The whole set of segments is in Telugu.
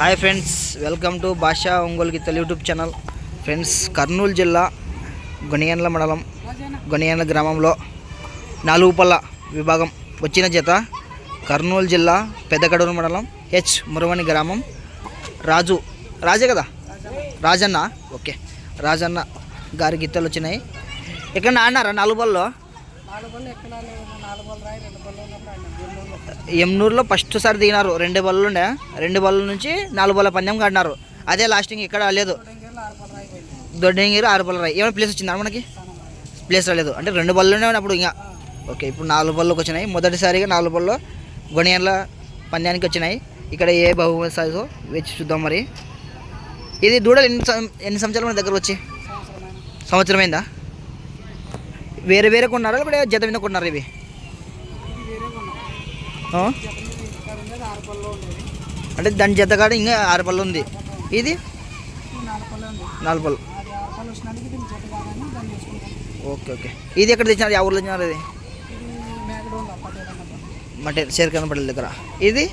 హాయ్ ఫ్రెండ్స్ వెల్కమ్ టు భాషా ఒంగోలు గీతలు యూట్యూబ్ ఛానల్. ఫ్రెండ్స్ కర్నూలు జిల్లా గొనియన్ల మండలం గొనియన్ల గ్రామంలో నాలుగుపల్ల విభాగం వచ్చిన చేత కర్నూలు జిల్లా పెద్దకడూరు మండలం హెచ్ మురవని గ్రామం. రాజు రాజే కదా? రాజన్న ఓకే. రాజన్న గారి గీతలు వచ్చినాయి. ఎక్కడ నాన్నారా నాలుగు ఎమ్నూరులో ఫస్ట్ సారి దిగినారు. రెండు బళ్ళు ఉండే. రెండు బళ్ళ నుంచి నాలుగు బళ్ళ పందెం కడినారు అదే లాస్టింగ్ ఇక్కడ లేదు. దొడ్డంగిరు ఆరు బళ్ళు రాయి ఏమైనా ప్లేస్ వచ్చిందా మనకి? ప్లేస్ రాలేదు. అంటే రెండు బళ్ళునే అప్పుడు ఇంకా. ఓకే ఇప్పుడు నాలుగు బళ్ళకి వచ్చినాయి. మొదటిసారిగా నాలుగు బళ్ళు గొనియన్ల పందానికి వచ్చినాయి. ఇక్కడ ఏ బహుమతి సైజు వేచి చూద్దాం మరి. ఇది దూడలు ఎన్ని ఎన్ని సంవత్సరాలు మన దగ్గర వచ్చి? సంవత్సరమైందా? వేరే వేరే కొన్నారా లేకపోతే జత మీద కొన్నారా ఇవి? అంటే దాని జత కాడ ఇంకా ఆరు పళ్ళు ఉంది. ఇది? నాలుగు పళ్ళు. Okay okay. ఇది ఎక్కడ తెచ్చినారు? ఆ ఊర్లో తెచ్చినారు ఇది? మటే చేరకనపల్లి దగ్గర. ఇది?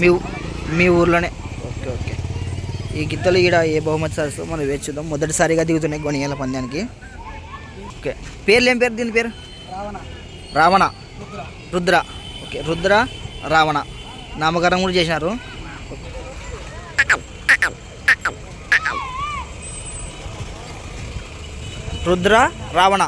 మీ మీ ఊర్లోనే. Okay okay. ఈ గిత్తలు ఈడ ఏ బహుమతి సార్ మనం వేచి చూద్దాం. మొదటిసారిగా దిగుతున్నాయి గొనియాల పందానికి. ఓకే. పేర్లు ఏం పేరు దీని పేరు? రావణ. రావణ. రుద్ర. ఓకే రుద్ర రావణ. నామకరణం కూడా చేసినారు. రుద్ర రావణ.